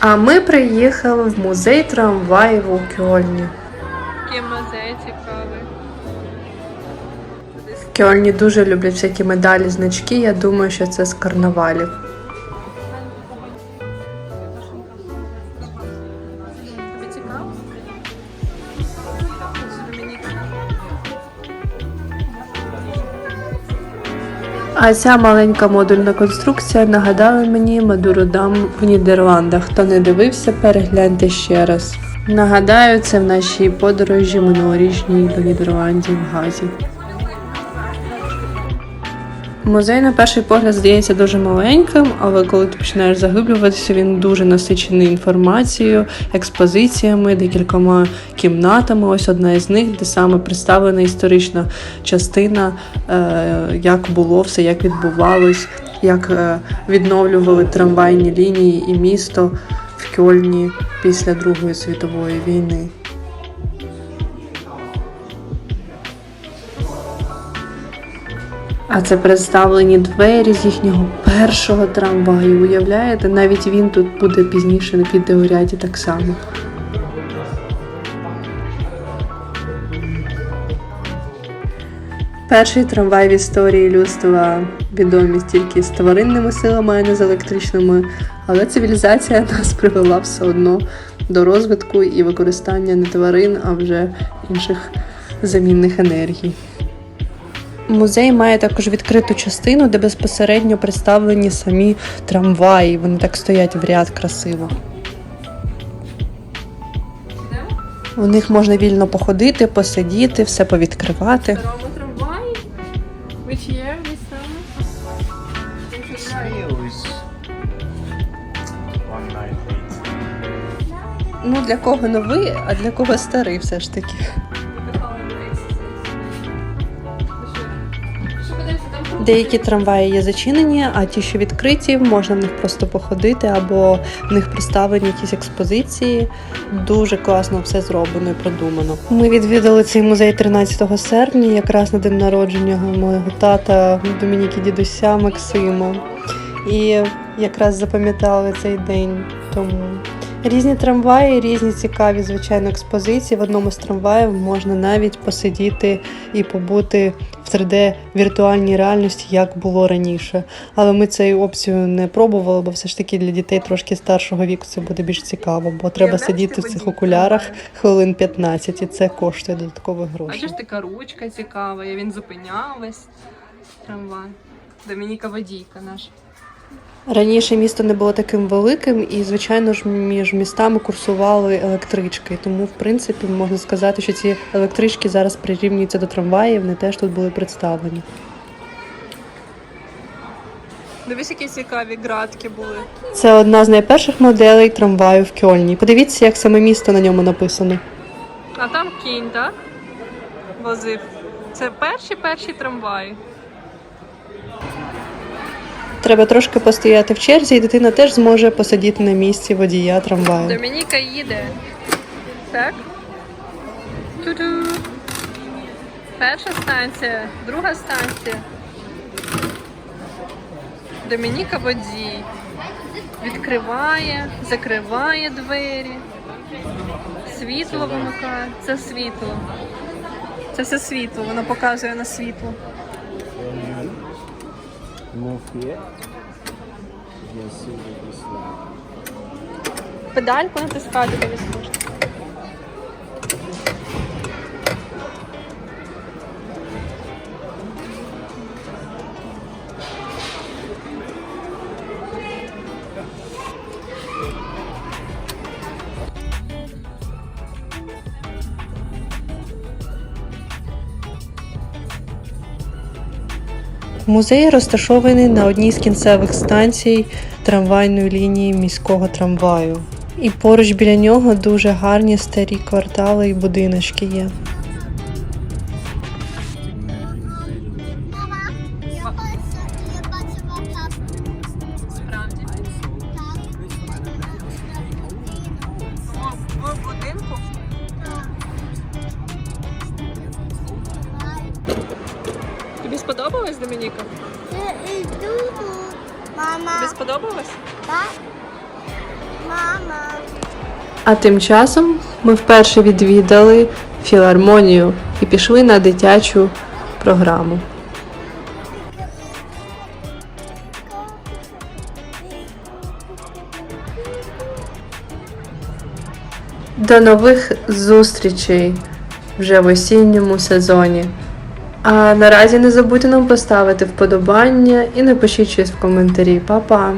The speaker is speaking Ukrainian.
А ми приїхали в музей трамваїв у Кьольні. Який музей цікавий. В Кьольні дуже люблять всякі медалі, значки. Я думаю, що це з карнавалів. А ця маленька модульна конструкція нагадала мені Мадуродам в Нідерландах. Хто не дивився, перегляньте ще раз. Нагадаю, це в нашій подорожі минулорічній до Нідерландів в Газі. Музей на перший погляд здається дуже маленьким, але коли ти починаєш заглиблюватися, він дуже насичений інформацією, експозиціями, декількома кімнатами. Ось одна із них, де саме представлена історична частина, е, як було все, як відбувалось, як е, відновлювали трамвайні лінії і місто в Кьольні після Другої світової війни. А це представлені двері з їхнього першого трамваю. Уявляєте, навіть він тут буде пізніше на відеоряді так само. Перший трамвай в історії людства відомий тільки з тваринними силами, а не з електричними, але цивілізація нас привела все одно до розвитку і використання не тварин, а вже інших замінних енергій. Музей має також відкриту частину, де безпосередньо представлені самі трамваї. Вони так стоять в ряд красиво. У них можна вільно походити, посидіти, все повідкривати. Which year this summer? Was. Ну для кого новий, а для кого старий все ж таки. Деякі трамваї є зачинені, а ті, що відкриті, можна в них просто походити, або в них представлені якісь експозиції. Дуже класно все зроблено і продумано. Ми відвідали цей музей 13 серпня, якраз на день народження моєго тата Домініки дідуся Максима. І якраз запам'ятали цей день тому. Різні трамваї, різні цікаві, звичайно, експозиції. В одному з трамваїв можна навіть посидіти і побути в 3D віртуальній реальності, як було раніше. Але ми цю опцію не пробували, бо все ж таки для дітей трошки старшого віку це буде більш цікаво, бо треба сидіти в цих водій окулярах хвилин 15, і це коштує додаткових грошей. Бачиш, така ручка цікава, і він зупинялась. Трамвай. Домініка водійка наша. Раніше місто не було таким великим, і звичайно ж між містами курсували електрички. Тому, в принципі, можна сказати, що ці електрички зараз прирівнюються до трамваїв, вони теж тут були представлені. Дивись, які цікаві градки були. Це одна з найперших моделей трамваю в Кьольні. Подивіться, як саме місто на ньому написано. А там кінь, так? Возив. Це перші перші трамваї. Треба трошки постояти в черзі, і дитина теж зможе посидіти на місці водія трамваю. Домініка їде. Так? Ту-ту. Перша станція, друга станція. Домініка водій. Відкриває, закриває двері. Світло вимикає. Це світло. Це все світло, воно показує на світло. Move here. You one. Педальку натискати дивись можна. Музей розташований на одній з кінцевих станцій трамвайної лінії міського трамваю. І поруч біля нього дуже гарні старі квартали і будиночки є. Сподобалось, Домініка? Мама, Тобі сподобалось? так? Мама. А тим часом ми вперше відвідали філармонію і пішли на дитячу програму. До нових зустрічей вже в осінньому сезоні. А наразі не забудьте нам поставити вподобання і напишіть щось в коментарі. Па-па!